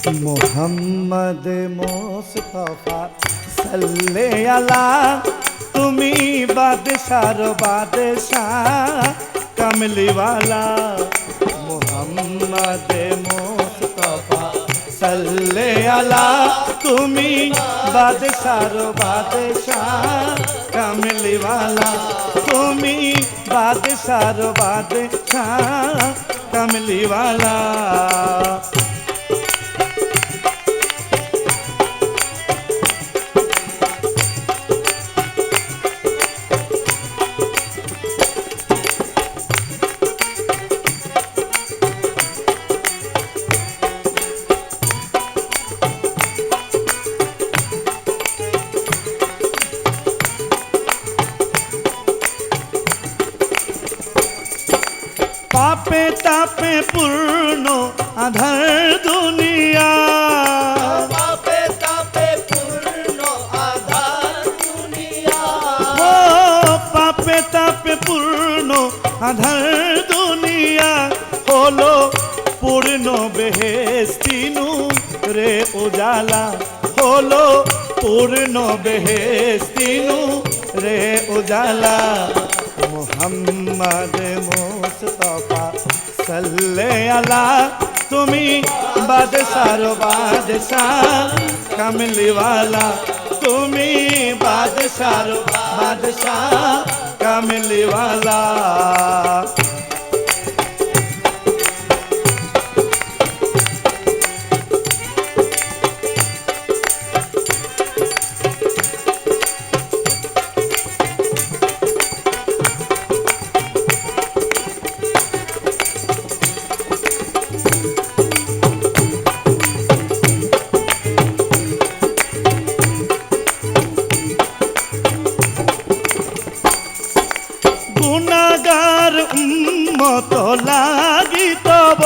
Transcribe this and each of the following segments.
মোহাম্মদ মোস্তফা সাল্লে আলা তুমি বাদশার বাদশাহ কমলিওয়ালা মোহাম্মদ মোস্তফা সাল্লে আলা তুমি বাদশার বাদশাহ কমলিওয়ালা তুমি বাদশার বাদশাহ কমলিওয়ালা পাপে মোহাম্মদ মোস্তফা সাল্লে আলা তুমি বাদশার বাদশাহ কামলিওয়ালা তুমি বাদশার বাদশাহ কামলিওয়ালা। মতো লাগি তব।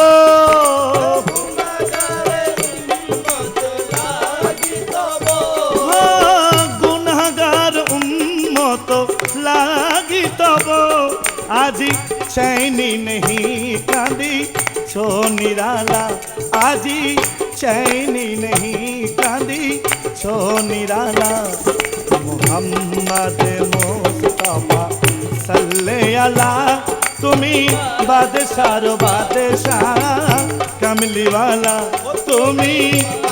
হ্যাঁ, গুণাগার উন্মত লাগি তব। আজি চৈনি নেহি কাঁদি ছো নিরালা আজি চৈনি নেহি কাঁদি ছো নিরালা মোহাম্মদ মোস্তফা সাল্লে আলা তুমি বাদশার বাদশাহ কামলিওয়ালা তুমি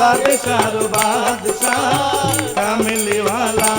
বাদশার বাদশাহ কমলিওয়ালা।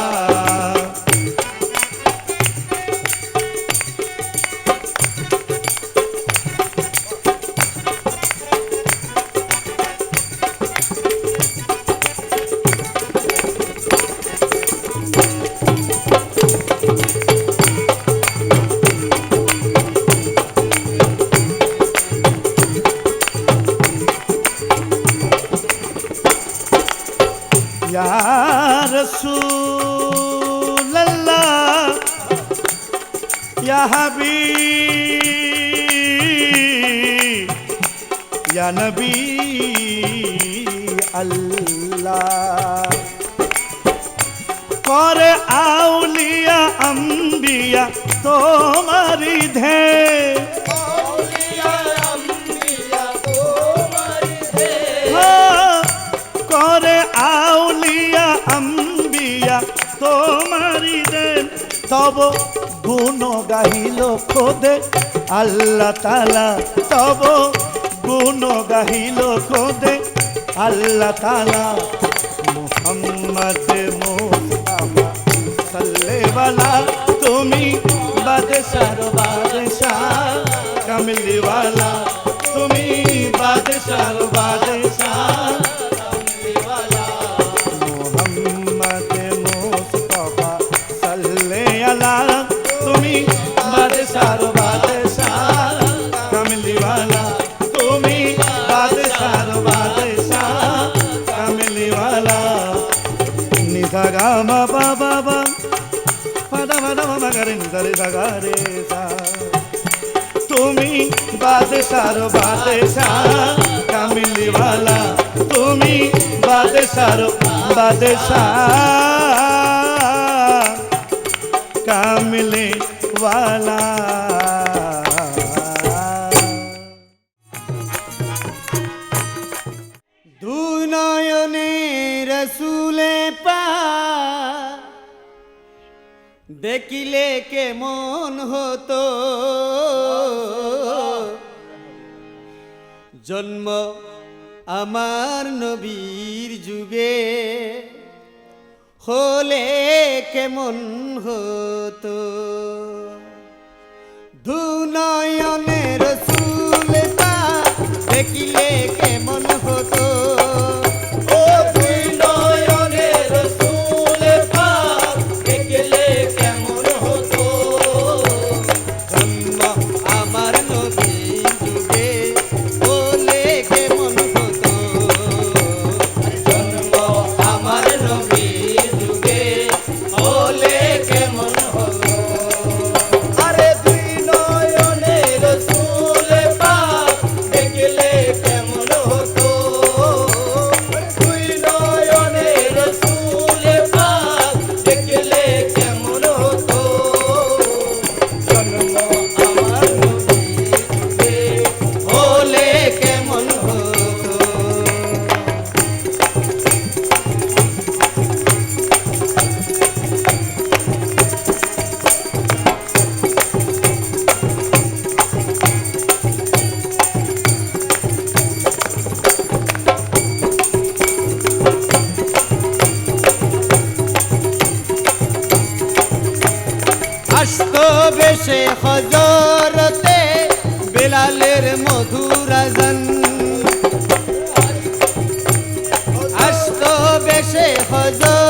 তোমারি দেন। তব গুণ গাহিল খোদে, আল্লাহ তালা তব গুণ গাহিল খোদে, আল্লাহ তালা মোহাম্মদ মোস্তাফা সাল্লেওয়ালা তুমি বাদশার বাদশাহ কমলিওয়ালা তুমি বাদশার বাদশাহ। মা বা বা বা পাদা পাদা মা গারে নিধা রে সা গা রে সা তুমি বাদশার বাদশাহ কামিলিওয়ালা তুমি বাদশার বাদশাহ কামিলে কেমন হতো। জন্ম আমার নবীর যুগে। হলে কেমন হতো? ধুনয়নের সুলতা দেখিলে কেমন সে হজর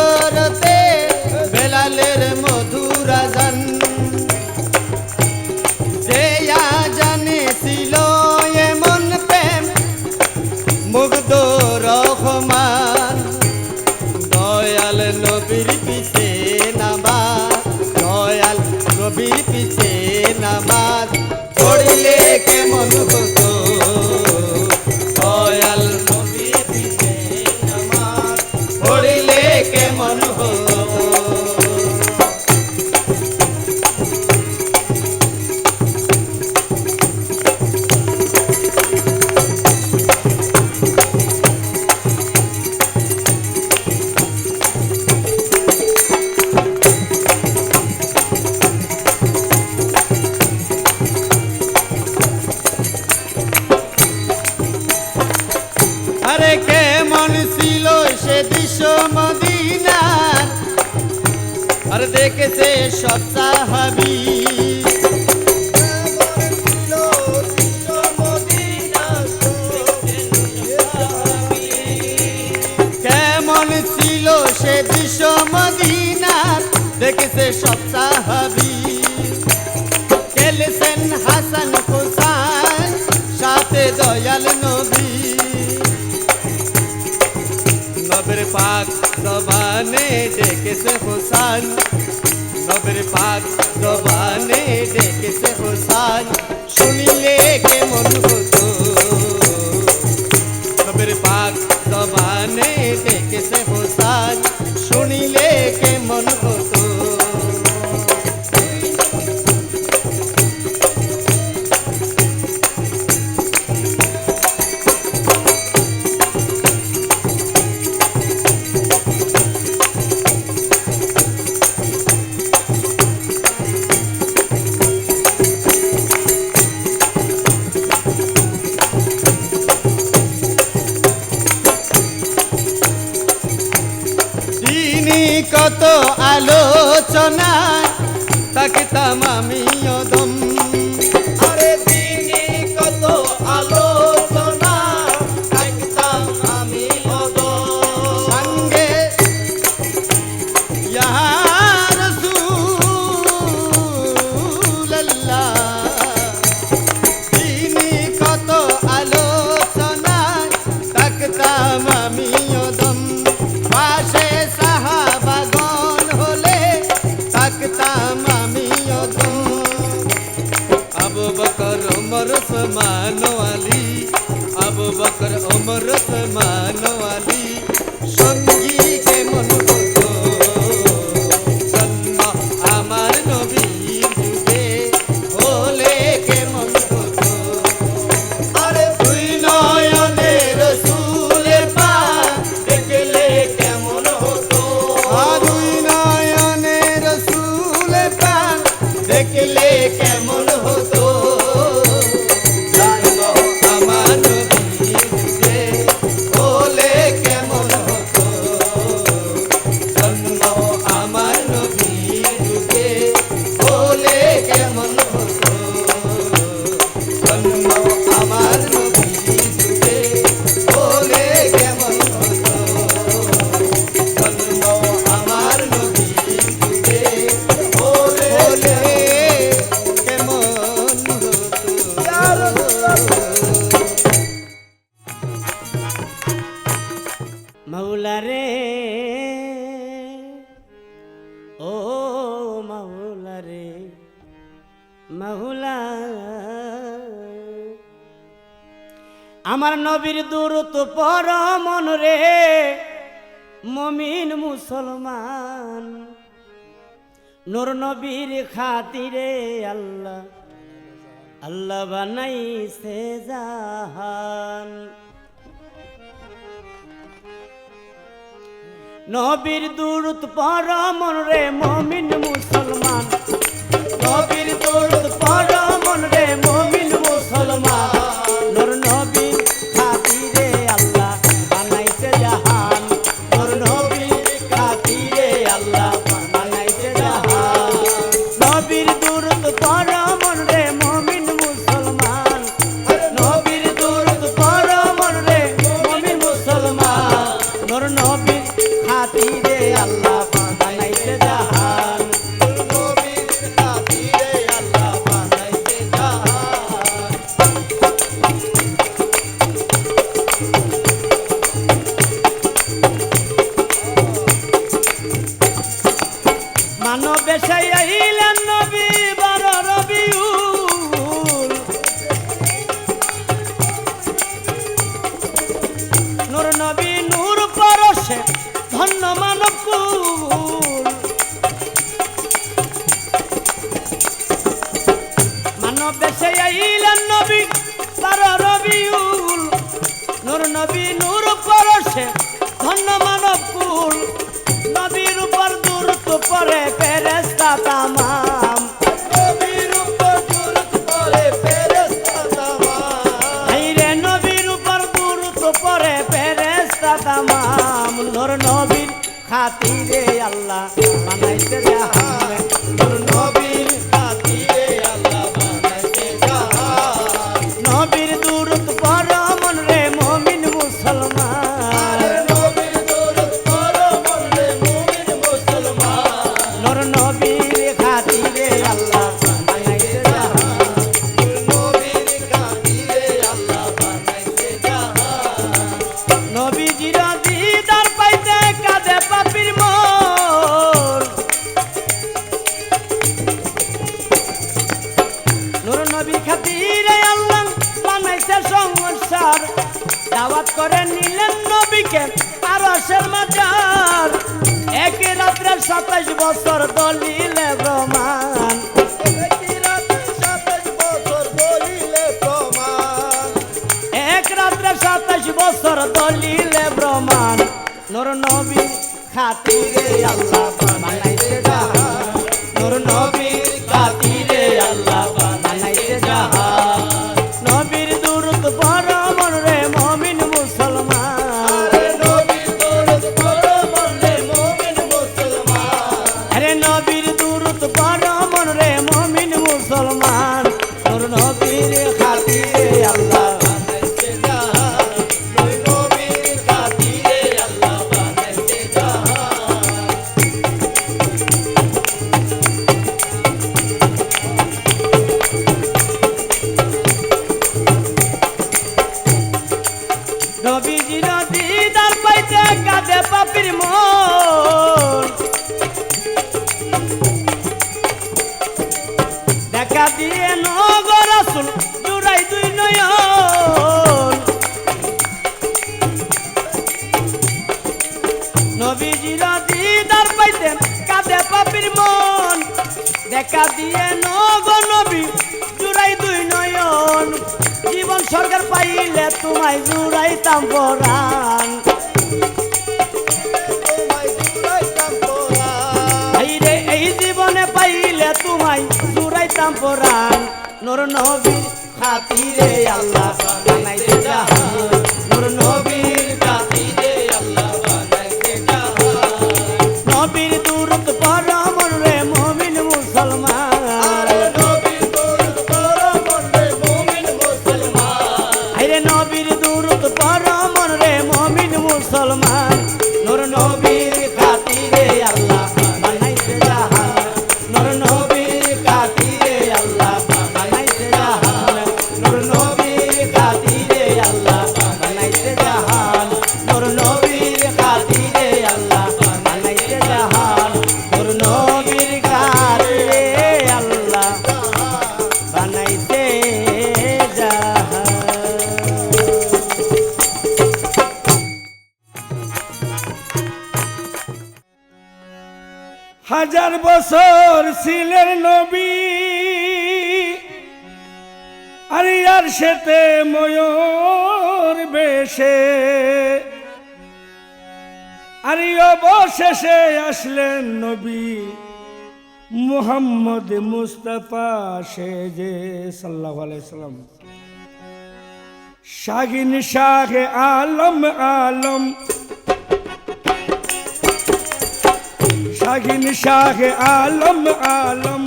दबाने देखे से खुशान सबरे पाक दबाने दे से खुशान सुन ले के मो কত আলো আমার নবীর দূরত পর মন রে। মমিন মুসলমান, নোর নবীর খাতিরে আল্লাহ আল্লাহ বানাইছে জাহান। নবীর দূরত পর মন রে, মমিন মুসলমান সাতাশ বছর দলিলে ব্রহ্মান নর নবী খাতিরে আল্লাহ বানাইছে নর নবী রে পাপির মন। দেখা দিয়ে নগর আসুন, জুড়াই দুই নয়ন। নবীজির দিদার পাইতেন কাঁদে পাপির মন। দেখা দিয়ে নগ নবী, জুড়াই দুই নয়ন। জীবন সরকার পাইলে তোমায় জুড়াইতাম পরাণ পরাণ। নর নবীর খাতিরে আল্লাহ হাজার বছর ছিলেন নবী। আর ইয়ার সেতে ময়ূর বেশে। আর অবশেষে আসলেন নবী মুহাম্মদ মুস্তাফা সেজে সাল্লাহ আলাইসালাম শাহিন শাহ আলম আলম শাহিন শাহ আলম আলম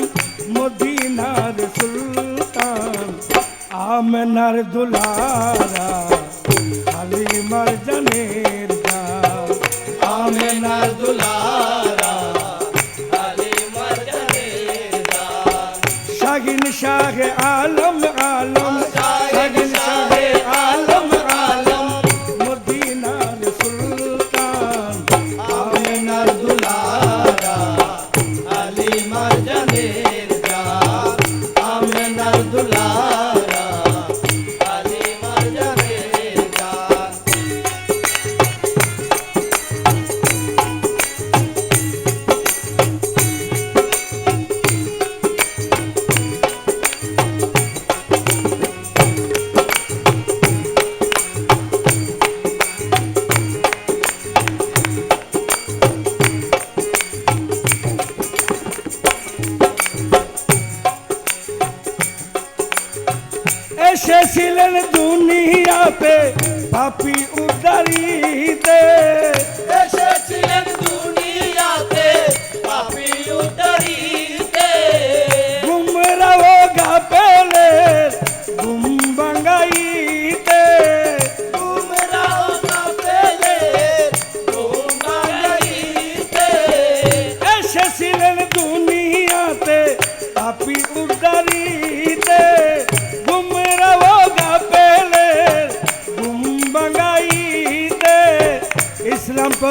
মদিনার সুলতান আমনার দুলারা হালিমার জানের দাম আমনার দুলারা হালিমার জানের দাম শাহিন শাহ আলম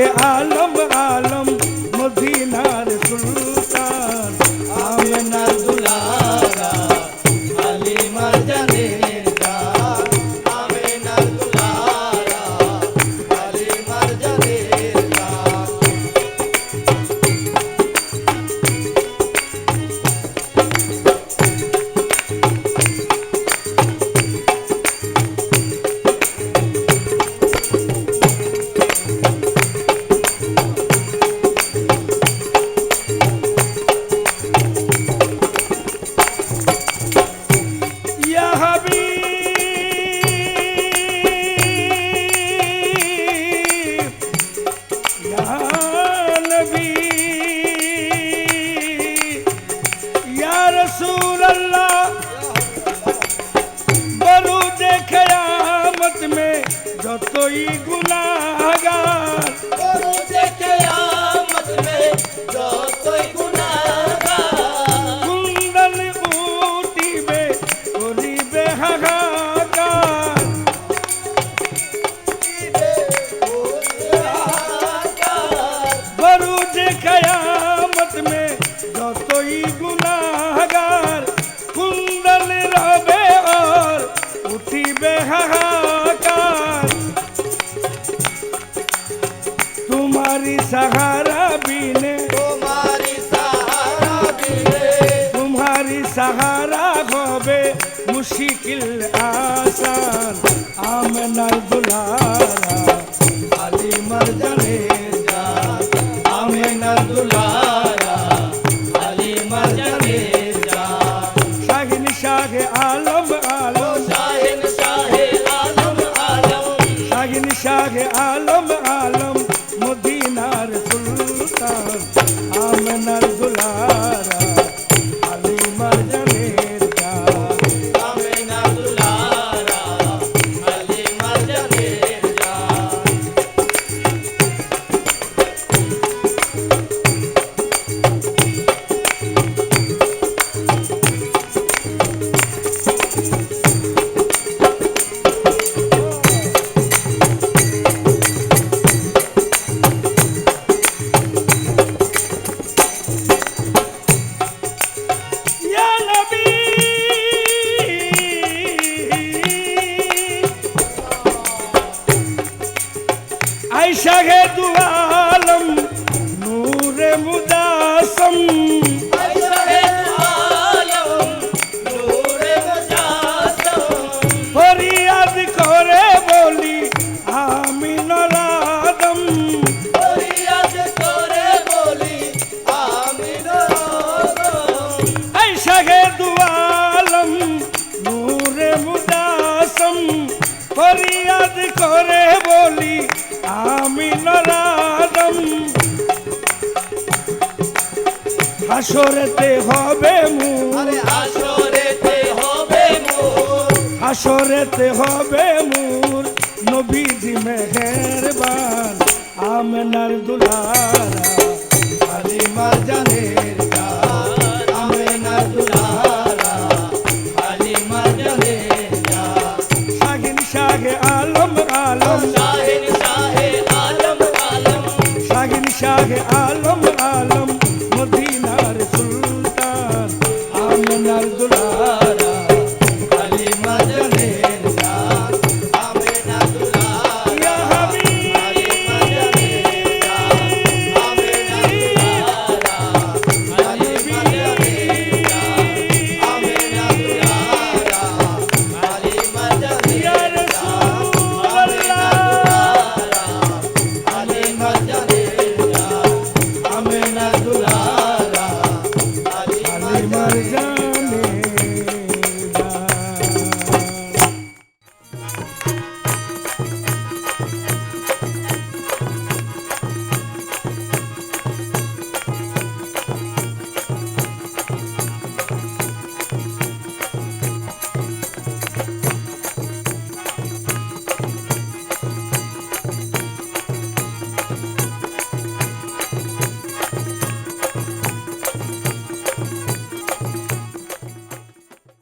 ये आलम आ Soy tu আসরেতে হবে মু আসরেতে হবে মু মুর নবীজি মেহেরবান আমনার দুলারা আলিমা জানে।